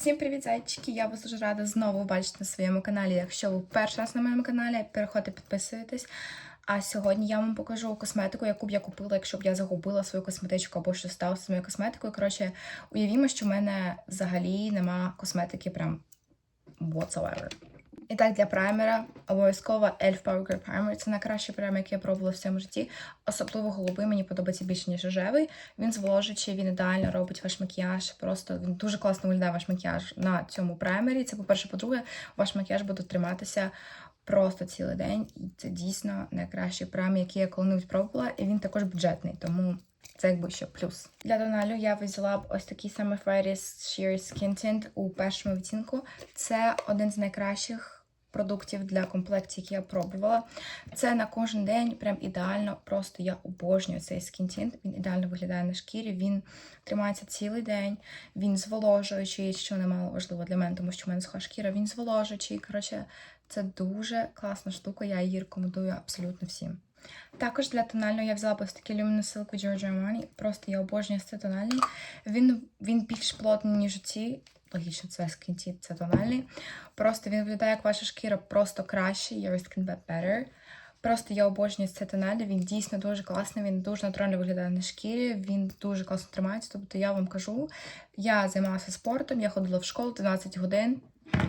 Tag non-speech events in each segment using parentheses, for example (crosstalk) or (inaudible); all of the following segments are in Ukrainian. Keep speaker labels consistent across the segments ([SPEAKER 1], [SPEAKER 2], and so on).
[SPEAKER 1] Всім привіт, зайчики! Я вас дуже рада знову бачити на своєму каналі. Якщо ви перший раз на моєму каналі, переходьте, підписуйтесь. А сьогодні я вам покажу косметику, яку б я купила, якщо б я загубила свою косметичку або що сталося з моєю косметикою. Коротше, уявімо, що в мене взагалі нема косметики прям whatsoever. І так, для праймера обов'язково Elf Power Grip Primer. Це найкращий праймер, який я пробувала в своєму житті. Особливо голубий мені подобається більше, ніж рожевий. Він зволожуючий, він ідеально робить ваш макіяж. Просто він дуже класно виглядає ваш макіяж на цьому праймері. Це, по-перше, по-друге, ваш макіяж буде триматися просто цілий день. І це дійсно найкращий праймер, який я коли-небудь пробувала. І він також бюджетний, тому це якби ще плюс. Для тоналю я взяла б ось такий саме Fairies Sheer Skin Tint у першому відтінку. Це один з найкращих продуктів для комплекції, які я пробувала. Це на кожен день прям ідеально. Просто я обожнюю цей скінтінт. Він ідеально виглядає на шкірі, він тримається цілий день, він зволожуючий, що немало важливо для мене, тому що в мене суха шкіра, він зволожуючий. Коротше, це дуже класна штука, я її рекомендую абсолютно всім. Також для тонального я взяла ось такий Luminous Silk від Giorgio Armani. Просто я обожнюю цей тональний. Він, він більш плотний, ніж ці. Логічно, це скінті, це тональний. Просто він виглядає як ваша шкіра просто краще. Your skin better. Просто я обожнюю цей тональний, він дійсно дуже класний, він дуже натурально виглядає на шкірі, він дуже класно тримається. Тобто я вам кажу, я займалася спортом, я ходила в школу 12 годин.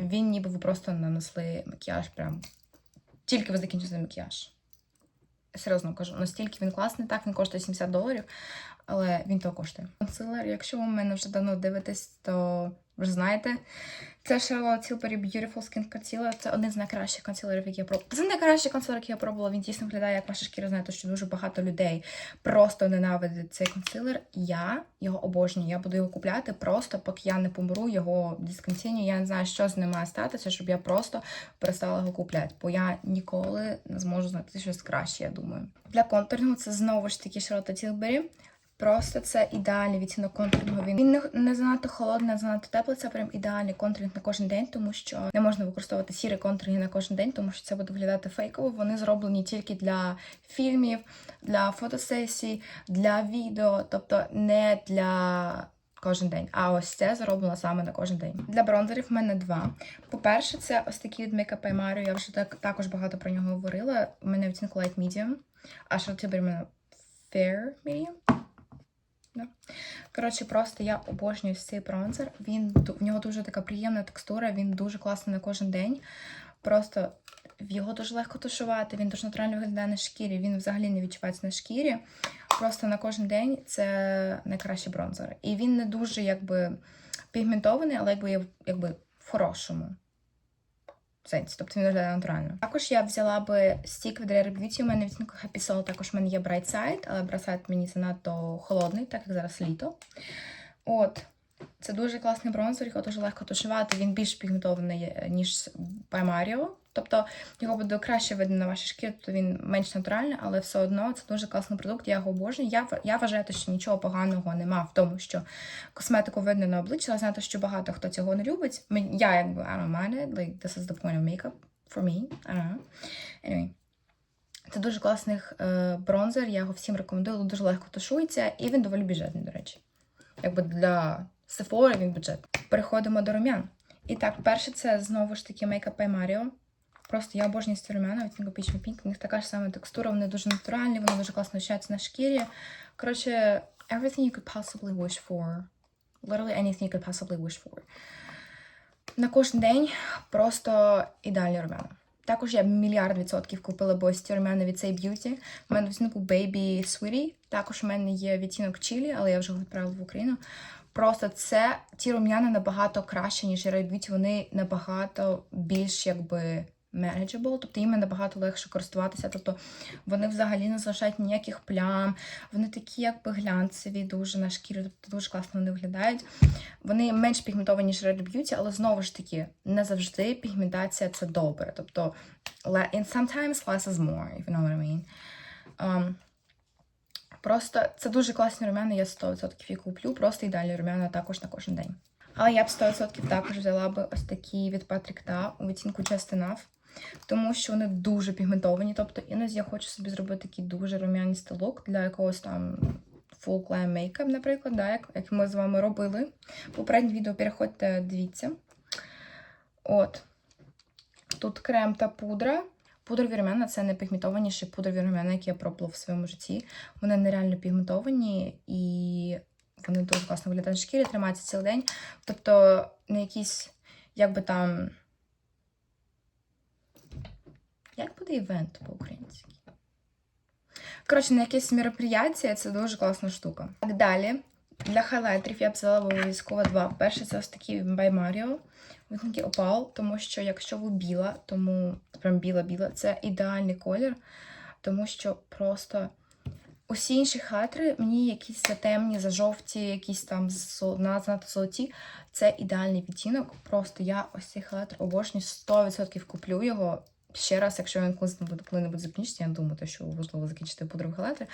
[SPEAKER 1] Він ніби ви просто нанесли макіяж прям. Тільки ви закінчили макіяж. Серйозно кажу, настільки він класний, так, він коштує 70 доларів, але він того коштує. Консилер, якщо ви мене вже давно дивитесь, то ж знаєте. Це Charlotte Tilbury Beautiful Skin Concealer. Це один з найкращих консилерів, які я пробувала. Це найкращий консилер, який я пробувала. Він дійсно виглядає, як ваша шкіра. Знаєте, що дуже багато людей просто ненавидять цей консилер. Я його обожнюю. Я буду його купляти просто, поки я не помру, його дисконтиню. Я не знаю, що з ним має статися, щоб я просто перестала його купляти. Бо я ніколи не зможу знайти щось краще, я думаю. Для контурного це знову ж таки Charlotte Tilbury. Просто це ідеальний відтінок контурного. Він не, не занадто холодний, не занадто теплий. Це прям ідеальний контуринг на кожен день, тому що не можна використовувати сірі контуринги на кожен день, тому що це буде виглядати фейково. Вони зроблені тільки для фільмів, для фотосесій, для відео, тобто не для. Кожен день. А ось це зроблено саме на кожен день. Для бронзерів в мене два. По-перше, це ось такий від Makeup by. Я вже так, також багато про нього говорила. У мене відтінку Light Medium, а Tilbury в мене Fair Medium. Да. Коротше, просто я обожнюю цей бронзер. Він, в нього дуже така приємна текстура, він дуже класний на кожен день. Просто його дуже легко тушувати, він дуже натурально виглядає на шкірі, він взагалі не відчувається на шкірі. Просто на кожен день це найкращий бронзер. І він не дуже якби пігментований, але якби, якби в хорошому сенсі, тобто він виглядає натурально. Також я взяла би стік від Rare Beauty, у мене відтінку Happy Soul, також в мене є Bright Side, але Bright Side мені занадто холодний, так як зараз літо. От. Це дуже класний бронзер, його дуже легко тушувати, він більш пігментований, ніж by Mario. Тобто його буде краще видно на вашій шкірі, тобто він менш натуральний, але все одно це дуже класний продукт, я його обожнюю. Я я вважаю, що нічого поганого нема в тому, що косметику видно на обличчі, але знати, що багато хто цього не любить. Я якби I don't mind it, like this is the point of makeup for me. I don't know. Anyway. Це дуже класний е, бронзер, я його всім рекомендую, дуже легко тушується, і він доволі бюджетний, до речі. Якби для Sephora він бюджет. Переходимо до рум'ян. І так, перше, це знову ж таки Makeup by Mario. Просто я обожнюю ці рум'яна, Peach Me Pink. У них така ж сама текстура, вони дуже натуральні, вони дуже класно вчаться на шкірі. Коротше, everything you could possibly wish for. Literally anything you could possibly wish for. На кожен день просто ідеальні рум'яна. Також я мільярд відсотків купила бо ці рум'яна від Say Beauty. У мене відтінку Baby Sweetie. Також у мене є відтінок Chili, але я вже його відправила в Україну. Просто це ті рум'яна набагато краще, ніж Ray Вони набагато більш якби manageable, тобто їм набагато легше користуватися. Тобто вони взагалі не залишають ніяких плям, вони такі, якби глянцеві, дуже на шкірі, тобто дуже класно вони виглядають. Вони менш пігментовані, ніж Red Beauty, але знову ж таки, не завжди пігментація це добре. Тобто, and sometimes less is more, if you know what I mean. Um, Просто це дуже класні рум'яна, я 100% їх куплю, просто ідеальні рум'яна також на кожен день. Але я б 100% також взяла би ось такі від Patrick Ta у відтінку Enough, тому що вони дуже пігментовані. Тобто іноді я хочу собі зробити такий дуже рум'яністий лук для якогось там Full Glam Makeup, наприклад, да, як, як ми з вами робили. Попереднє відео переходьте, дивіться. От. Тут крем та пудра. Пудрові румяна це найпігментованіші пудрові румяна, які я пробувала в своєму житті. Вони нереально пігментовані і вони дуже класно виглядають на шкірі, тримаються цілий день. Тобто, не якісь, як би там. Як буде івент по-українськи? Коротше, на якесь мероприятие це дуже класна штука. Так далі. Для хайлайтерів я б взяла обов'язково два. Перший це ось такий by Mario. Такий опал, тому що якщо ви біла, тому прям біла-біла, це ідеальний колір, тому що просто усі інші хайлайтери, мені якісь затемні, зажовті, якісь там зо- золоті. Це ідеальний відтінок. Просто я ось цей хайлайтер обожнюю, 100% куплю його. Ще раз, якщо він коли-небудь закінчиться, я не думаю, що важливо закінчити пудровий хайлайтер.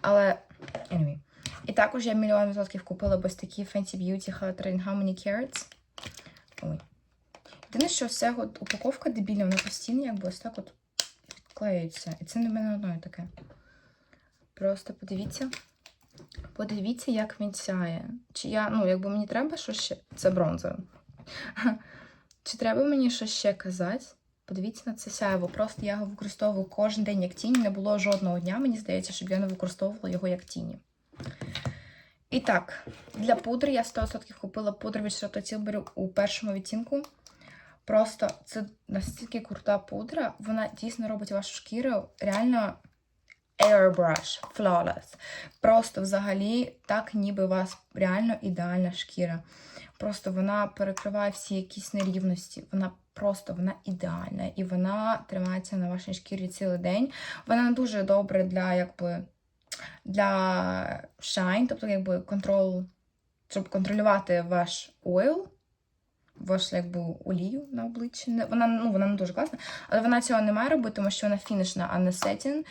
[SPEAKER 1] Але anyway. І також я мільйон відсотків купила ось такі Fenty Beauty How Many Carats. Ой. Єдине, що все от упаковка дебільна, вона постійно якби ось так от відклеюється. І це не в мене одної таке. Просто подивіться. Подивіться, як він сяє. Чи я, ну, якби мені треба що ще. Це бронза. (laughs) Чи треба мені що ще казати? Подивіться на це сяйво. Просто я його використовую кожен день як тінь. Не було жодного дня, мені здається, щоб я не використовувала його як тіні. І так, для пудри я 100% купила пудру від Charlotte Tilbury у першому відтінку. Просто це настільки крута пудра, вона дійсно робить вашу шкіру реально airbrush, flawless. Просто взагалі так, ніби у вас реально ідеальна шкіра. Просто вона перекриває всі якісь нерівності. Вона просто вона ідеальна і вона тримається на вашій шкірі цілий день. Вона дуже добре для якби для shine, тобто якби контрол, щоб контролювати ваш oil, ваш якби олію на обличчі. Вона, ну, вона не дуже класна, але вона цього не має робити, тому що вона фінішна, а не сетін.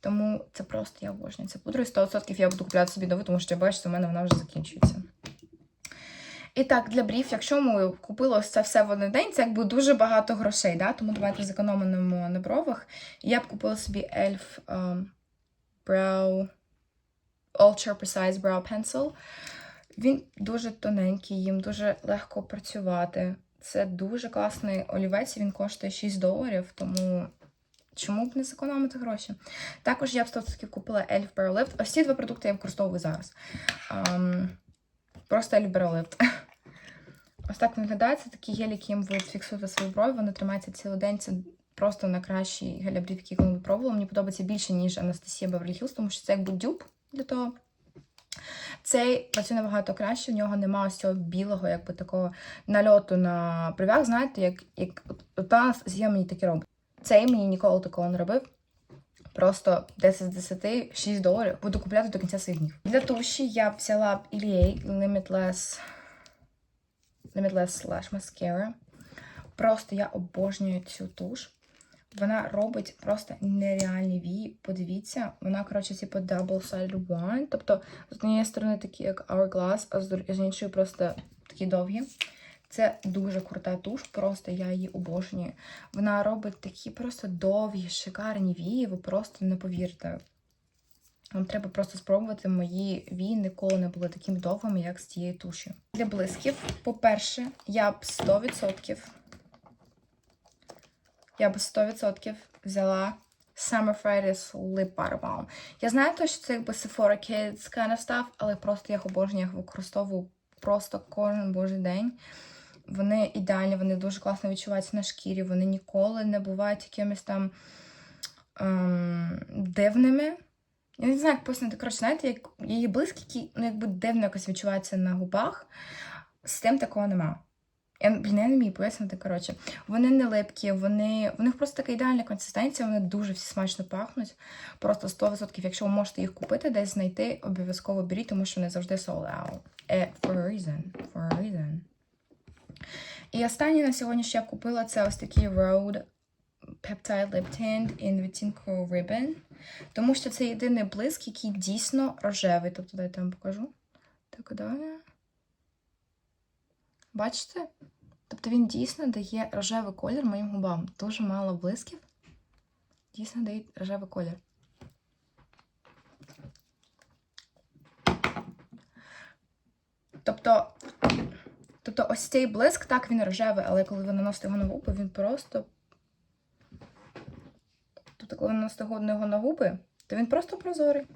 [SPEAKER 1] Тому це просто я обожнюю. Це пудра і 100% я буду купляти собі нову, тому що що в мене вона вже закінчується. І так, для брів, якщо ми купили це все в один день, це якби дуже багато грошей, да? тому давайте зекономимо на бровах. Я б купила собі Elf um, Brow Ultra Precise Brow Pencil. Він дуже тоненький, їм дуже легко працювати. Це дуже класний олівець, він коштує 6 доларів, тому чому б не зекономити гроші? Також я б 100% купила Elf Brow Lift. Ось ці два продукти я використовую зараз. Ам, просто Elf Brow Lift. (laughs) Ось так виглядає. Це такі гелі, яким ви фіксуєте свої брові, вони тримаються цілий день. Це просто найкращий гель брів, який коли пробувала. Мені подобається більше, ніж Анастасія Беверлі Хілз, тому що це якби дюб для того. Цей працює набагато краще, в нього немає ось цього білого, якби такого нальоту на бровях. Знаєте, як, як та Анастасія мені таке робить. Цей мені ніколи такого не робив. Просто 10 з 10, 6 доларів. Буду купляти до кінця своїх днів. Для туші я взяла Iliay Limitless, Limitless Lash Mascara. Просто я обожнюю цю туш. Вона робить просто нереальні вії. Подивіться, вона, коротше, типу double-sided wand. Тобто, з однієї сторони такі, як Hourglass, а з іншої просто такі довгі. Це дуже крута туш, просто я її обожнюю. Вона робить такі просто довгі, шикарні вії, ви просто не повірите. Вам треба просто спробувати. Мої вії ніколи не були такими довгими, як з цією тушю. Для блисків, по-перше, я б 100%, я б 100% взяла Summer Fridays Lip Butter Balm. Я знаю точно, що це якби Sephora Kids kind of stuff, але просто я їх обожнюю, їх використовую просто кожен божий день. Вони ідеальні, вони дуже класно відчуваються на шкірі, вони ніколи не бувають якимись там ем, дивними. Я не знаю, як пояснити. Коротше, знаєте, як її близькі, ну, якби дивно якось відчуваються на губах. З тим такого нема. Я, блін, я не вмію пояснити, коротше. Вони не липкі, вони, в них просто така ідеальна консистенція, вони дуже всі смачно пахнуть. Просто 100%. Якщо ви можете їх купити, десь знайти, обов'язково беріть, тому що вони завжди sold out. Eh, for a reason. For a reason. І останнє на сьогодні, що я купила, це ось такий Rode Peptide Lip Tint in відтінку Ribbon. Тому що це єдиний блиск, який дійсно рожевий. Тобто, дайте вам покажу. Так далі. Бачите? Тобто він дійсно дає рожевий колір моїм губам. Дуже мало блисків. Дійсно дає рожевий колір. Тобто, тобто ось цей блиск, так він рожевий, але коли ви наносите його на губи, він просто. Тобто, коли ви наносите його на губи, то він просто прозорий.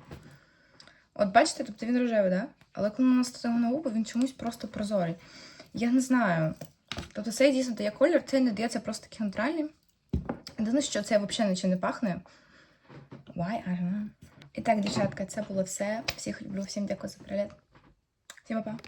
[SPEAKER 1] От бачите, тобто він рожевий, да? Але коли наносите його на губи, він чомусь просто прозорий. Я не знаю. Тобто це дійсно дає колір, це не дається просто такий нейтральний. Єдине, що це взагалі нічим не пахне. Why? I don't know. І так, дівчатка, це було все. Всіх люблю, всім дякую за перегляд. Всім па-па.